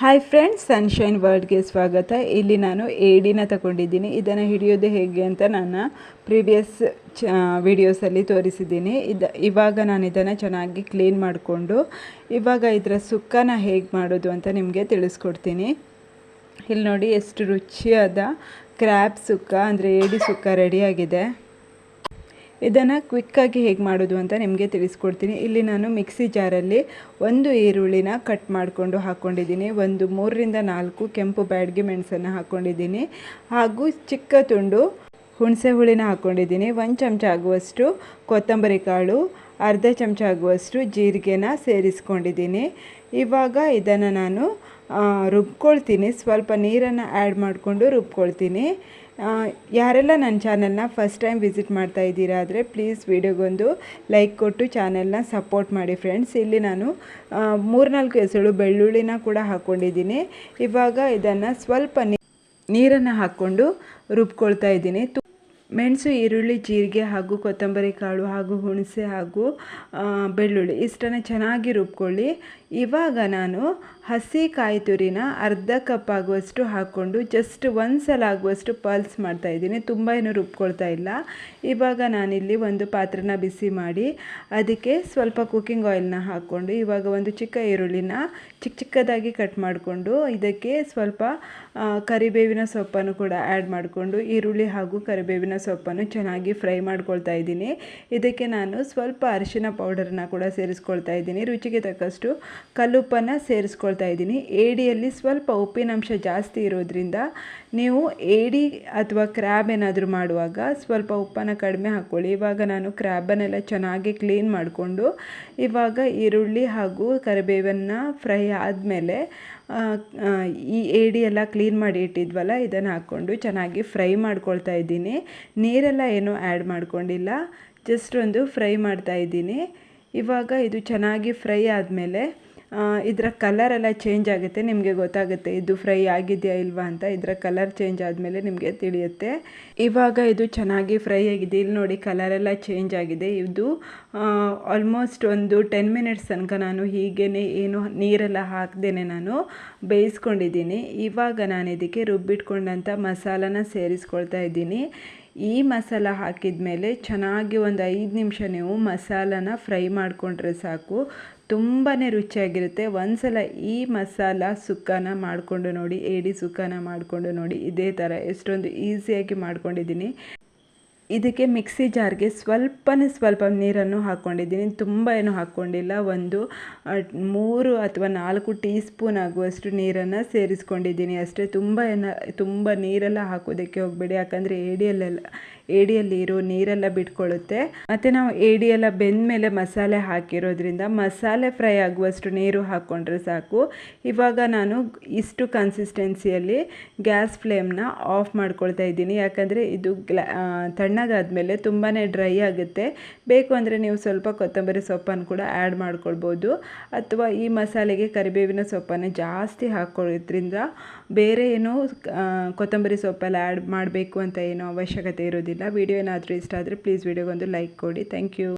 Hi friends sunshine ವರ್ಲ್ಡ್ಗೆ ಸ್ವಾಗತ. ಇಲ್ಲಿ ನಾನು ಏಡಿನ ತಗೊಂಡಿದ್ದೀನಿ. ಇದನ್ನು ಹಿಡಿಯೋದು ಹೇಗೆ ಅಂತ ನಾನು ಪ್ರೀವಿಯಸ್ ಚ ವಿಡಿಯೋಸಲ್ಲಿ ತೋರಿಸಿದ್ದೀನಿ. ಇದು, ಇವಾಗ ನಾನು ಇದನ್ನು ಚೆನ್ನಾಗಿ ಕ್ಲೀನ್ ಮಾಡಿಕೊಂಡು, ಇವಾಗ ಇದರ ಸುಕ್ಕನ ಹೇಗೆ ಮಾಡೋದು ಅಂತ ನಿಮಗೆ ತಿಳಿಸ್ಕೊಡ್ತೀನಿ. ಇಲ್ಲಿ ನೋಡಿ ಎಷ್ಟು ರುಚಿಯಾದ ಕ್ರ್ಯಾಪ್ ಸುಕ್ಕ, ಅಂದರೆ ಏಡಿ ಸುಕ್ಕ ರೆಡಿಯಾಗಿದೆ ಇದನ್ನು ಕ್ವಿಕ್ಕಾಗಿ ಹೇಗೆ ಮಾಡೋದು ಅಂತ ನಿಮಗೆ ತಿಳಿಸ್ಕೊಡ್ತೀನಿ. ಇಲ್ಲಿ ನಾನು ಮಿಕ್ಸಿ ಜಾರಲ್ಲಿ ಒಂದು ಈರುಳ್ಳಿನ ಕಟ್ ಮಾಡಿಕೊಂಡು ಹಾಕ್ಕೊಂಡಿದ್ದೀನಿ ಒಂದು ಮೂರರಿಂದ ನಾಲ್ಕು ಕೆಂಪು ಬ್ಯಾಡ್ಗೆ ಮೆಣಸನ್ನು ಹಾಕ್ಕೊಂಡಿದ್ದೀನಿ ಹಾಗೂ ಚಿಕ್ಕ ತುಂಡು ಹುಣಸೆ ಹುಳಿನ ಹಾಕ್ಕೊಂಡಿದ್ದೀನಿ ಒಂದು ಚಮಚ ಆಗುವಷ್ಟು ಕೊತ್ತಂಬರಿ ಕಾಳು, ಅರ್ಧ ಚಮಚ ಆಗುವಷ್ಟು ಜೀರಿಗೆನ ಸೇರಿಸ್ಕೊಂಡಿದ್ದೀನಿ. ಇವಾಗ ಇದನ್ನು ನಾನು ರುಬ್ಕೊಳ್ತೀನಿ. ಸ್ವಲ್ಪ ನೀರನ್ನು ಆ್ಯಡ್ ಮಾಡಿಕೊಂಡು ರುಬ್ಕೊಳ್ತೀನಿ. ಯಾರೆಲ್ಲ ನನ್ನ ಚಾನಲ್ನ ಫಸ್ಟ್ ಟೈಮ್ ವಿಸಿಟ್ ಮಾಡ್ತಾ ಇದ್ದೀರಾ ಆದರೆ ಪ್ಲೀಸ್ ವಿಡಿಯೋಗೊಂದು ಲೈಕ್ ಕೊಟ್ಟು ಚಾನೆಲ್ನ ಸಪೋರ್ಟ್ ಮಾಡಿ ಫ್ರೆಂಡ್ಸ್ ಇಲ್ಲಿ ನಾನು ಮೂರ್ನಾಲ್ಕು ಎಸಳು ಬೆಳ್ಳುಳ್ಳಿನ ಕೂಡ ಹಾಕ್ಕೊಂಡಿದ್ದೀನಿ ಇವಾಗ ಇದನ್ನು ಸ್ವಲ್ಪ ನೀರನ್ನು ಹಾಕ್ಕೊಂಡು ರುಬ್ಕೊಳ್ತಾ ಇದ್ದೀನಿ. ಮೆಣಸು, ಈರುಳ್ಳಿ, ಜೀರಿಗೆ ಹಾಗೂ ಕೊತ್ತಂಬರಿ ಕಾಳು ಹಾಗೂ ಹುಣಸೆ ಹಾಗೂ ಬೆಳ್ಳುಳ್ಳಿ ಇಷ್ಟನ್ನು ಚೆನ್ನಾಗಿ ರುಬ್ಕೊಳ್ಳಿ. ಇವಾಗ ನಾನು ಹಸಿ ಕಾಯಿ ತುರಿನ ಅರ್ಧ ಕಪ್ ಆಗುವಷ್ಟು ಹಾಕ್ಕೊಂಡು ಜಸ್ಟ್ ಒಂದು ಸಲ ಆಗುವಷ್ಟು ಪಲ್ಸ್ ಮಾಡ್ತಾ ಇದ್ದೀನಿ. ತುಂಬ ಏನು ರುಬ್ಕೊಳ್ತಾ ಇಲ್ಲ. ಇವಾಗ ನಾನಿಲ್ಲಿ ಒಂದು ಪಾತ್ರೆನ ಬಿಸಿ ಮಾಡಿ ಅದಕ್ಕೆ ಸ್ವಲ್ಪ ಕುಕ್ಕಿಂಗ್ ಆಯಿಲ್ನ ಹಾಕ್ಕೊಂಡು ಇವಾಗ ಒಂದು ಚಿಕ್ಕ ಈರುಳ್ಳಿನ ಚಿಕ್ಕ ಚಿಕ್ಕದಾಗಿ ಕಟ್ ಮಾಡಿಕೊಂಡು ಇದಕ್ಕೆ ಸ್ವಲ್ಪ ಕರಿಬೇವಿನ ಸೊಪ್ಪನ್ನು ಕೂಡ ಆ್ಯಡ್ ಮಾಡಿಕೊಂಡು ಈರುಳ್ಳಿ ಹಾಗೂ ಕರಿಬೇವಿನ ಸೊಪ್ಪನ್ನು ಚೆನ್ನಾಗಿ ಫ್ರೈ ಮಾಡ್ಕೊಳ್ತಾ ಇದ್ದೀನಿ. ಇದಕ್ಕೆ ನಾನು ಸ್ವಲ್ಪ ಅರಿಶಿನ ಪೌಡರನ್ನ ಕೂಡ ಸೇರಿಸ್ಕೊಳ್ತಾ ಇದ್ದೀನಿ. ರುಚಿಗೆ ತಕ್ಕಷ್ಟು ಕಲ್ಲುಪ್ಪನ್ನು ಸೇರಿಸ್ಕೊಳ್ತಾ ಇದ್ದೀನಿ. ಏಡಿಯಲ್ಲಿ ಸ್ವಲ್ಪ ಉಪ್ಪಿನಂಶ ಜಾಸ್ತಿ ಇರೋದ್ರಿಂದ ನೀವು ಏಡಿ ಅಥವಾ ಕ್ರ್ಯಾಬ್ ಏನಾದರೂ ಮಾಡುವಾಗ ಸ್ವಲ್ಪ ಉಪ್ಪನ್ನು ಕಡಿಮೆ ಹಾಕ್ಕೊಳ್ಳಿ. ಇವಾಗ ನಾನು ಕ್ರ್ಯಾಬನ್ನೆಲ್ಲ ಚೆನ್ನಾಗಿ ಕ್ಲೀನ್ ಮಾಡಿಕೊಂಡು ಇವಾಗ ಈರುಳ್ಳಿ ಹಾಗೂ ಕರಿಬೇವನ್ನು ಫ್ರೈ ಆದಮೇಲೆ ಈ ಏಡಿ ಎಲ್ಲ ಕ್ಲೀನ್ ಮಾಡಿ ಇಟ್ಟಿದ್ವಲ್ಲ, ಇದನ್ನು ಹಾಕ್ಕೊಂಡು ಚೆನ್ನಾಗಿ ಫ್ರೈ ಮಾಡ್ಕೊಳ್ತಾ ಇದ್ದೀನಿ. ನೀರೆಲ್ಲ ಏನೂ ಆ್ಯಡ್ ಮಾಡ್ಕೊಂಡಿಲ್ಲ. ಜಸ್ಟ್ ಒಂದು ಫ್ರೈ ಮಾಡ್ತಾ ಇದ್ದೀನಿ. ಇವಾಗ ಇದು ಚೆನ್ನಾಗಿ ಫ್ರೈ ಆದಮೇಲೆ ಇದರ ಕಲರ್ ಎಲ್ಲ ಚೇಂಜ್ ಆಗುತ್ತೆ, ನಿಮಗೆ ಗೊತ್ತಾಗುತ್ತೆ ಇದು ಫ್ರೈ ಆಗಿದೆಯಾ ಇಲ್ವಾ ಅಂತ. ಇದರ ಕಲರ್ ಚೇಂಜ್ ಆದಮೇಲೆ ನಿಮಗೆ ತಿಳಿಯುತ್ತೆ. ಇವಾಗ ಇದು ಚೆನ್ನಾಗಿ ಫ್ರೈ ಆಗಿದೆ. ಇಲ್ಲಿ ನೋಡಿ ಕಲರೆಲ್ಲ ಚೇಂಜ್ ಆಗಿದೆ. ಇದು ಆಲ್ಮೋಸ್ಟ್ ಒಂದು ಟೆನ್ ಮಿನಿಟ್ಸ್ ತನಕ ನಾನು ಹೀಗೇ ಏನು ನೀರೆಲ್ಲ ಹಾಕ್ದೇನೆ ನಾನು ಬೇಯಿಸ್ಕೊಂಡಿದ್ದೀನಿ. ಇವಾಗ ನಾನು ಇದಕ್ಕೆ ರುಬ್ಬಿಟ್ಕೊಂಡಂಥ ಮಸಾಲನ ಸೇರಿಸ್ಕೊಳ್ತಾ ಇದ್ದೀನಿ. ಈ ಮಸಾಲ ಹಾಕಿದ ಮೇಲೆ ಚೆನ್ನಾಗಿ ಒಂದು ಐದು ನಿಮಿಷ ನೀವು ಮಸಾಲನ ಫ್ರೈ ಮಾಡಿಕೊಂಡ್ರೆ ಸಾಕು. ತುಂಬಾ ರುಚಿಯಾಗಿರುತ್ತೆ. ಒಂದು ಸಲ ಈ ಮಸಾಲ ಸುಕ್ಕನ ಮಾಡಿಕೊಂಡು ನೋಡಿ, ಏಡಿ ಸುಕ್ಕನ ಮಾಡಿಕೊಂಡು ನೋಡಿ, ಇದೇ ಥರ ಎಷ್ಟೊಂದು ಈಸಿಯಾಗಿ ಮಾಡ್ಕೊಂಡಿದ್ದೀನಿ. ಇದಕ್ಕೆ ಮಿಕ್ಸಿ ಜಾರ್ಗೆ ಸ್ವಲ್ಪನೇ ಸ್ವಲ್ಪ ನೀರನ್ನು ಹಾಕ್ಕೊಂಡಿದ್ದೀನಿ. ತುಂಬ ಏನು ಹಾಕ್ಕೊಂಡಿಲ್ಲ. ಒಂದು ಮೂರು ಅಥವಾ ನಾಲ್ಕು ಟೀ ಸ್ಪೂನ್ ಆಗುವಷ್ಟು ನೀರನ್ನು ಸೇರಿಸ್ಕೊಂಡಿದ್ದೀನಿ ಅಷ್ಟೇ. ತುಂಬ ಏನು, ತುಂಬ ನೀರೆಲ್ಲ ಹಾಕೋದಕ್ಕೆ ಹೋಗಬೇಡಿ. ಯಾಕಂದರೆ ಏಡಿಯಲ್ಲೆಲ್ಲ, ಏಡಿಯಲ್ಲಿ ಇರೋ ನೀರೆಲ್ಲ ಬಿಟ್ಕೊಳ್ಳುತ್ತೆ. ಮತ್ತು ನಾವು ಏಡಿಯೆಲ್ಲ ಬೆಂದ ಮೇಲೆ ಮಸಾಲೆ ಹಾಕಿರೋದ್ರಿಂದ ಮಸಾಲೆ ಫ್ರೈ ಆಗುವಷ್ಟು ನೀರು ಹಾಕ್ಕೊಂಡ್ರೆ ಸಾಕು. ಇವಾಗ ನಾನು ಇಷ್ಟು ಕನ್ಸಿಸ್ಟೆನ್ಸಿಯಲ್ಲಿ ಗ್ಯಾಸ್ ಫ್ಲೇಮ್ನ ಆಫ್ ಮಾಡ್ಕೊಳ್ತಾ ಇದ್ದೀನಿ. ಯಾಕಂದರೆ ಇದು ಗ್ಲಾ ತಣ್ಣಗಾದಮೇಲೆ ತುಂಬಾ ಡ್ರೈ ಆಗುತ್ತೆ. ಬೇಕು ಅಂದರೆ ನೀವು ಸ್ವಲ್ಪ ಕೊತ್ತಂಬರಿ ಸೊಪ್ಪನ್ನು ಕೂಡ ಆ್ಯಡ್ ಮಾಡ್ಕೊಳ್ಬೋದು. ಅಥವಾ ಈ ಮಸಾಲೆಗೆ ಕರಿಬೇವಿನ ಸೊಪ್ಪನ್ನು ಜಾಸ್ತಿ ಹಾಕ್ಕೊಳ್ಳೋದ್ರಿಂದ ಬೇರೆ ಏನೋ ಕೊತ್ತಂಬರಿ ಸೊಪ್ಪೆಲ್ಲ ಆ್ಯಡ್ ಮಾಡಬೇಕು ಅಂತ ಏನೂ ಅವಶ್ಯಕತೆ ಇರೋದಿಲ್ಲ. ವಿಡಿಯೋ ಏನಾದರೂ ಇಷ್ಟ ಆದರೆ ಪ್ಲೀಸ್ ವಿಡಿಯೋಗೊಂದು ಲೈಕ್ ಕೊಡಿ. Thank you